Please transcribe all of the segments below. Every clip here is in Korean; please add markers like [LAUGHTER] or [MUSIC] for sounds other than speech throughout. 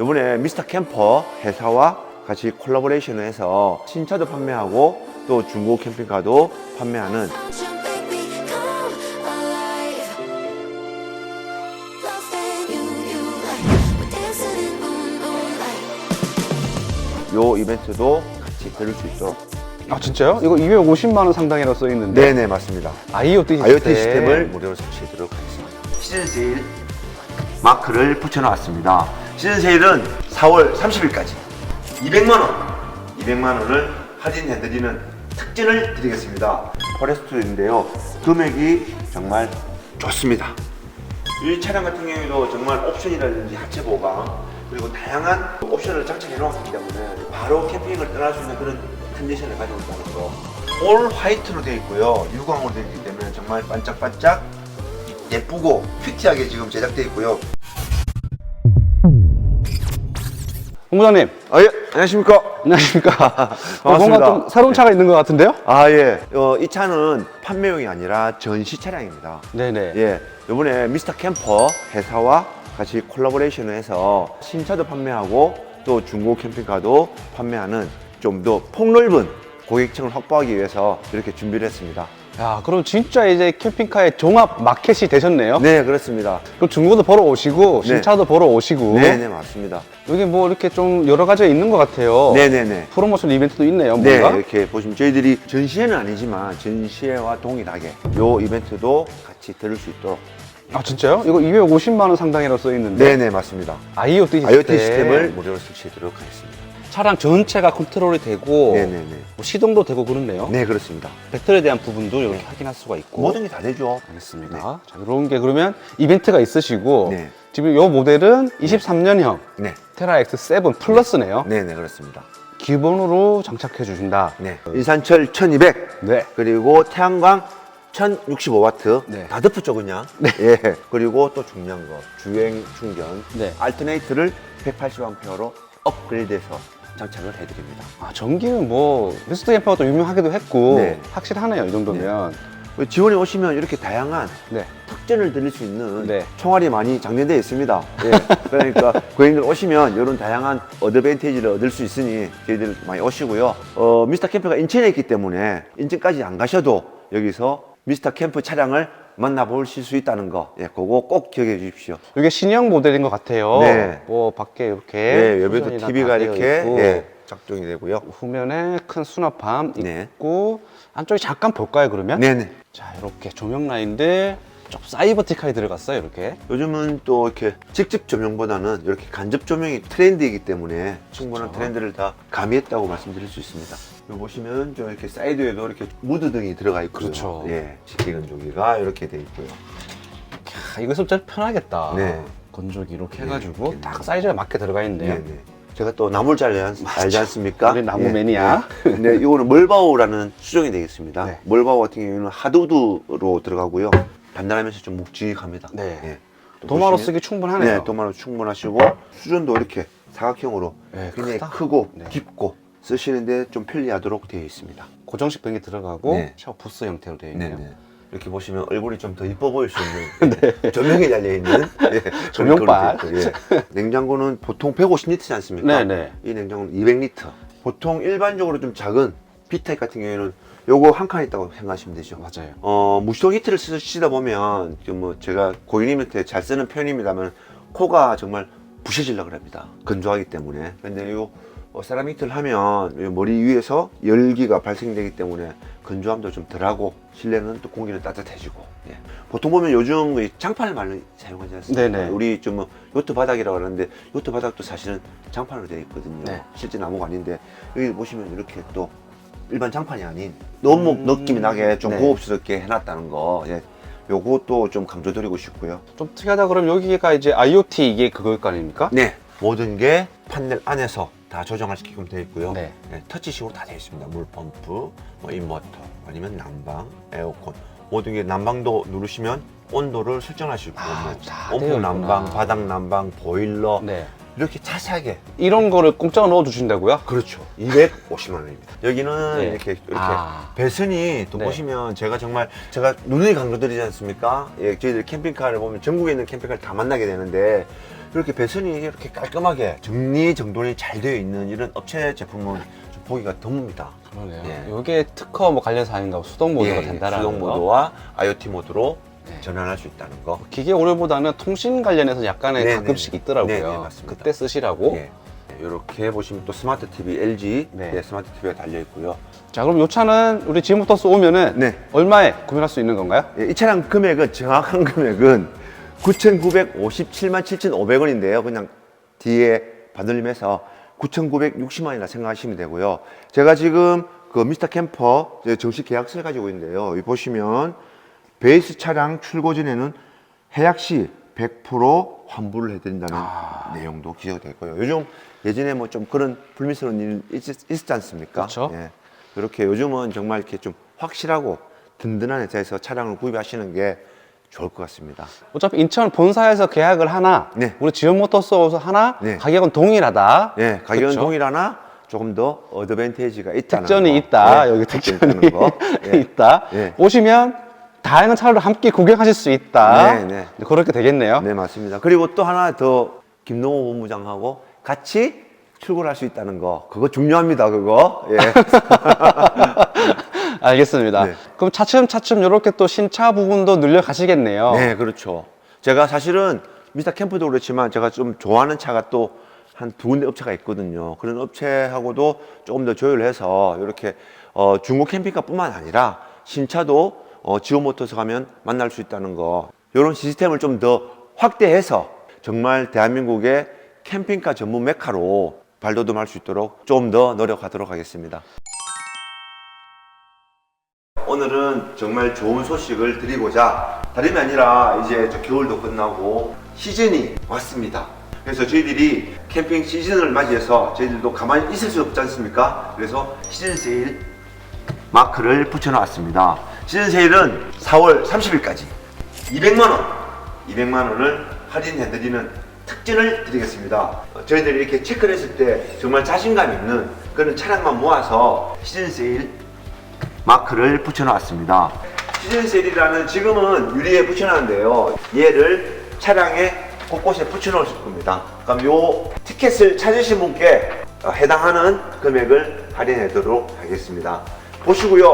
이번에 미스터 캠퍼 회사와 같이 콜라보레이션을 해서 신차도 판매하고 또 중고 캠핑카도 판매하는. 요 이벤트도 같이 들을 수 있도록 아 진짜요? 이거 250만 원 상당이라고 써 있는데. 네네 맞습니다 IoT 시스템. IoT 시스템을 무료로 설치하도록 하겠습니다 시즌 세일 마크를 붙여놓았습니다 시즌 세일은 4월 30일까지 200만원 200만원을 할인해드리는 특전을 드리겠습니다 포레스트인데요 금액이 정말 좋습니다 이 차량 같은 경우에도 정말 옵션이라든지 하체 보강 그리고 다양한 옵션을 장착해 놓았기 때문에 바로 캠핑을 떠날 수 있는 그런 컨디션을 가지고 있다는 거. 올 화이트로 되어 있고요. 유광으로 되어 있기 때문에 정말 반짝반짝 예쁘고 큐티하게 지금 제작되어 있고요. 본부장님 아 예, 안녕하십니까? 안녕하십니까? [LAUGHS] 어, 반갑습니다. 뭔가 좀 새로운 차가 있는 것 같은데요? 아 예, 어, 이 차는 판매용이 아니라 전시 차량입니다. 네네. 예, 이번에 미스터 캠퍼 회사와 같이 콜라보레이션을 해서 신차도 판매하고 또 중고 캠핑카도 판매하는 좀 더 폭넓은 고객층을 확보하기 위해서 이렇게 준비를 했습니다. 야 그럼 진짜 이제 캠핑카의 종합 마켓이 되셨네요. 네, 그렇습니다. 그럼 중고도 보러 오시고 네. 신차도 보러 오시고 네, 네, 맞습니다. 여기 뭐 이렇게 좀 여러 가지가 있는 것 같아요. 네, 네, 네. 프로모션 이벤트도 있네요. 네, 뭔가. 이렇게 보시면 저희들이 전시회는 아니지만 전시회와 동일하게 요 이벤트도 같이 들을 수 있도록. 아 진짜요? 이거 250만 원 상당이라고 써 있는데. 네, 네, 맞습니다. IoT 시스템. IoT 시스템을 무료로 설치하도록 하겠습니다. 차량 전체가 컨트롤이 되고 네, 네, 네. 뭐 시동도 되고 그렇네요. 네, 그렇습니다. 배터리에 대한 부분도 이렇게 확인할 수가 있고. 모든 게 다 되죠. 알겠습니다. 자, 이런 게 그러면 이벤트가 있으시고 네. 지금 이 모델은 23년형 네, 테라 X7 플러스네요. 네, 네, 그렇습니다. 기본으로 장착해 주신다. 네, 일산철 1200 네. 그리고 태양광 1065와트 네. 다드프 쪽은요. 네. 예. 그리고 또 중요한 거 주행 충전 네. 알터네이트를 180A로 업그레이드해서 장착을 해드립니다. 아, 전기는 뭐 미스터 캠퍼가 또 유명하기도 했고 네. 확실하네요. 이 정도면. 지원에 오시면 이렇게 다양한 네. 특전을 드릴 수 있는 네. 총알이 많이 장전되어 있습니다. 예. 그러니까 [LAUGHS] 고객님들 오시면 이런 다양한 어드밴티지를 얻을 수 있으니 저희들 많이 오시고요. 어, 미스터 캠프가 인천에 있기 때문에 인천까지 안 가셔도 여기서 미스터 캠프 차량을 만나보실 수 있다는 거, 예, 그거 꼭 기억해 주십시오. 이게 신형 모델인 것 같아요. 네. 뭐 밖에 이렇게 예, 옆에도 네, 쿠션이나 TV가 다 되어 이렇게 있고, 예, 작동이 되고요. 후면에 큰 수납함 네. 있고 안쪽에 잠깐 볼까요 그러면? 네네. 자 이렇게 조명 라인들 좀 사이버틱하게 들어갔어요 이렇게. 요즘은 또 이렇게 직접 조명보다는 이렇게 간접 조명이 트렌드이기 때문에 충분한 그렇죠. 트렌드를 다 가미했다고 말씀드릴 수 있습니다. 여기 보시면 좀 이렇게 사이드에도 이렇게 무드 등이 들어가 있고요. 그렇죠. 예, 식기건 조기가 이렇게 돼 있고요. 야, 이거 진짜 편하겠다. 네. 건조기 이렇게 네, 해가지고 이렇게. 딱 사이즈에 맞게 들어가 있네요. 네 네. 제가 또 나물 잘 알지, 않습니까? 우리 나무 매니아. 예. 근데 이거는 멀바오라는 수정이 되겠습니다. 네. 멀바오 같은 경우에는 하드우드로 들어가고요. 단단하면서 좀 묵직합니다. 네. 예. 또 도마로 쓰기 충분하네요. 네, 도마로 충분하시고 수전도 이렇게 사각형으로 네, 굉장히 크다. 크고 네. 깊고 쓰시는데 좀 편리하도록 되어 있습니다. 고정식 변기 들어가고 네. 샤워 부스 형태로 되어 있네요. 네네. 이렇게 보시면 얼굴이 좀 더 이뻐 보일 수 있는 [LAUGHS] 조명이 달려 있는 예, 네. [LAUGHS] 있고, 예. 냉장고는 보통 150리터지 않습니까? 네네. 이 냉장고는 200리터. 보통 일반적으로 좀 작은 B타입 같은 경우에는 요거 한 칸 있다고 생각하시면 되죠. 맞아요. 어, 무시동 히트를 쓰시다 보면, 좀 뭐, 제가 고객님한테 잘 쓰는 표현입니다만, 코가 정말 부셔질라 그럽니다. 건조하기 때문에. 근데 요, 어, 세라믹 히트를 하면, 요 머리 위에서 열기가 발생되기 때문에, 건조함도 좀 덜하고, 실내는 또 공기는 따뜻해지고, 예. 보통 보면 요즘 이 장판을 많이 사용하지 않습니까? 네네. 우리 좀 뭐, 요트 바닥이라고 하는데, 요트 바닥도 사실은 장판으로 되어 있거든요. 네. 실제 나무가 아닌데, 여기 보시면 이렇게 또, 일반 장판이 아닌 너무 음. 느낌이 나게 좀 네. 고급스럽게 해놨다는 거 예. 요것도 좀 강조드리고 싶고요 좀 특이하다 그러면 여기가 이제 IoT 이게 그걸 거 아닙니까? 네 모든 게 판넬 안에서 다 조정할 수 있게끔 되어 있고요 네. 예, 터치식으로 다 되어 있습니다 물펌프, 뭐 인버터 아니면 난방, 에어컨 모든 게 난방도 누르시면 온도를 수 있고 아, 뭐다 온풍 되어 있구나. 난방, 바닥 난방, 보일러 네. 이렇게 자세하게 이런 거를 공짜로 넣어 주신다고요? 그렇죠 250만 원입니다 여기는 네. 이렇게 이렇게 아. 배선이 또 네. 보시면 제가 정말 제가 눈이 강조드리지 않습니까? 예, 저희들 캠핑카를 보면 전국에 있는 캠핑카를 다 만나게 되는데 이렇게 배선이 이렇게 깔끔하게 정리 정돈이 잘 되어 있는 이런 업체 제품은 좀 보기가 드뭅니다. 그러네요. 예. 이게 특허 뭐 관련 사항인가 수동 모드가 예, 된다라는 수동 거. 모드와 IoT 모드로 네. 전환할 수 있다는 거. 기계 오류보다는 통신 관련해서 약간의 네, 가끔씩 네, 네. 있더라고요. 네, 네, 맞습니다. 그때 쓰시라고. 예. 이렇게 보시면 또 스마트 TV LG 네. 네, 스마트 TV가 달려 있고요. 자, 그럼 이 차는 우리 지금부터 오면은 네. 얼마에 구매할 수 있는 건가요? 예, 이 차량 금액은 정확한 금액은 9,957만 7,500원인데요. 그냥 뒤에 반올림해서 9,960만이라 생각하시면 되고요. 제가 지금 그 미스터 캠퍼 정식 계약서를 가지고 있는데요. 여기 보시면 베이스 차량 출고 전에는 해약 시 100% 환불을 해드린다는 내용도 기재되어 있고요. 요즘 예전에 뭐 좀 그런 불미스러운 일 있, 있었지 않습니까? 그렇죠. 예. 이렇게 요즘은 정말 이렇게 좀 확실하고 든든한 회사에서 차량을 구입하시는 게 좋을 것 같습니다. 어차피 인천 본사에서 계약을 하나, 네. 우리 지원 모터스에서 하나, 네. 가격은 동일하다. 예, 가격은 그쵸? 동일하나 조금 더 어드밴티지가 있다는 특전이 거. 있다. 예, 여기 특전이 거. 예. [LAUGHS] 있다. 예. 오시면 다양한 차를 함께 구경하실 수 있다. 네, 네. 그렇게 되겠네요. 네, 맞습니다. 그리고 또 하나 더 김동호 본부장하고 같이 출근할 수 있다는 거. 그거 중요합니다. 그거. 예. [LAUGHS] 알겠습니다. 네. 그럼 차츰차츰 이렇게 또 신차 부분도 늘려 가시겠네요. 네, 그렇죠. 제가 사실은 미스터 캠프도 그렇지만 제가 좀 좋아하는 차가 또 한 두 군데 업체가 있거든요. 그런 업체하고도 조금 더 조율을 해서 이렇게 어, 중고 캠핑카뿐만 아니라 신차도 어, 지오모터스 가면 만날 수 있다는 거. 이런 시스템을 좀 더 확대해서 정말 대한민국의 캠핑카 전문 메카로 발돋움할 수 있도록 좀 더 노력하도록 하겠습니다. 오늘은 정말 좋은 소식을 드리고자 다름이 아니라 이제 저 겨울도 끝나고 시즌이 왔습니다. 그래서 저희들이 캠핑 시즌을 맞이해서 저희들도 가만히 있을 수 없지 않습니까? 그래서 시즌 세일 마크를 붙여놨습니다. 시즌 세일은 4월 30일까지 200만 원, 200만 원을 할인해드리는 특전을 드리겠습니다. 어, 저희들이 이렇게 체크를 했을 때 정말 자신감 있는 그런 차량만 모아서 시즌 세일 마크를 붙여놨습니다. 시즌 세일이라는 지금은 유리에 붙여놨는데요. 얘를 차량에 곳곳에 붙여놓을 겁니다. 그럼 요 티켓을 찾으신 분께 어, 해당하는 금액을 할인해도록 하겠습니다. 보시고요.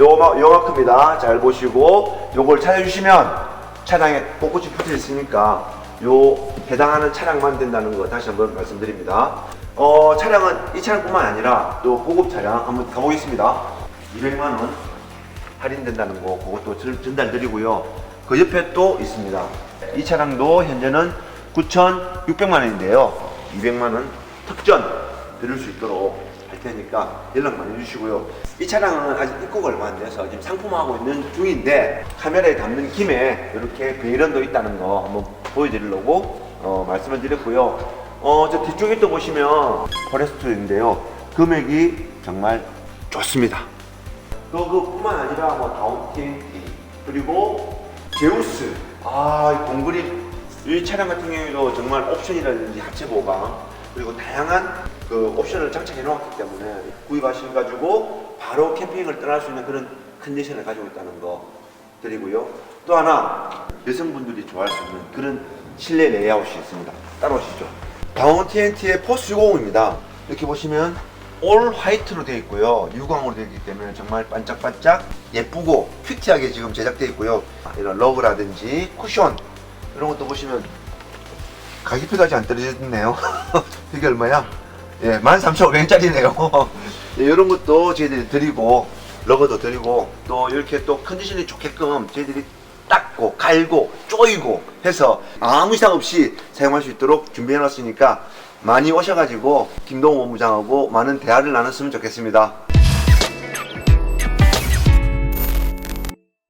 요, 요만큼입니다. 잘 보시고 요걸 찾아주시면 차량에 곳곳이 붙어 있으니까 요 해당하는 차량만 된다는 거 다시 한번 말씀드립니다. 어, 차량은 이 차량뿐만 아니라 또 고급 차량 한번 가보겠습니다. 200만 원 할인된다는 거 그것도 전- 전달드리고요. 그 옆에 또 있습니다. 이 차량도 현재는 9,600만 원인데요. 200만 원 특전 드릴 수 있도록 할 테니까 연락 많이 주시고요. 이 차량은 아직 입고가 얼마 안 돼서 지금 상품화하고 있는 중인데 카메라에 담는 김에 이렇게 베이런도 있다는 거 한번 보여드리려고 어, 말씀을 드렸고요. 어, 저 뒤쪽에 또 보시면 포레스트인데요. 금액이 정말 좋습니다. 또 그뿐만 아니라 뭐 다운 TNT 그리고 제우스. 아이 공그림 이 차량 같은 경우에도 정말 옵션이라든지 하체 보강 그리고 다양한 그 옵션을 장착해 놓았기 때문에 구입하셔 가지고 바로 캠핑을 떠날 수 있는 그런 컨디션을 가지고 있다는 거 드리고요. 또 하나 여성분들이 좋아할 수 있는 그런 실내 레이아웃이 있습니다. 따라오시죠. 다운 TNT의 포스 650입니다. 이렇게 보시면 올 화이트로 되어 있고요. 유광으로 되어 있기 때문에 정말 반짝반짝 예쁘고 큐티하게 지금 제작되어 있고요. 이런 러그라든지 쿠션 이런 것도 보시면 가격표도 아직 안 떨어졌네요. [LAUGHS] 이게 얼마야? 예, 13,500원짜리네요. [LAUGHS] 예, 이런 것도 저희들이 드리고 러그도 드리고 또 이렇게 또 컨디션이 좋게끔 저희들이 닦고 갈고 쪼이고 해서 아무 이상 없이 사용할 수 있도록 준비해 놨으니까 많이 오셔가지고 김동호 본부장하고 많은 대화를 나눴으면 좋겠습니다.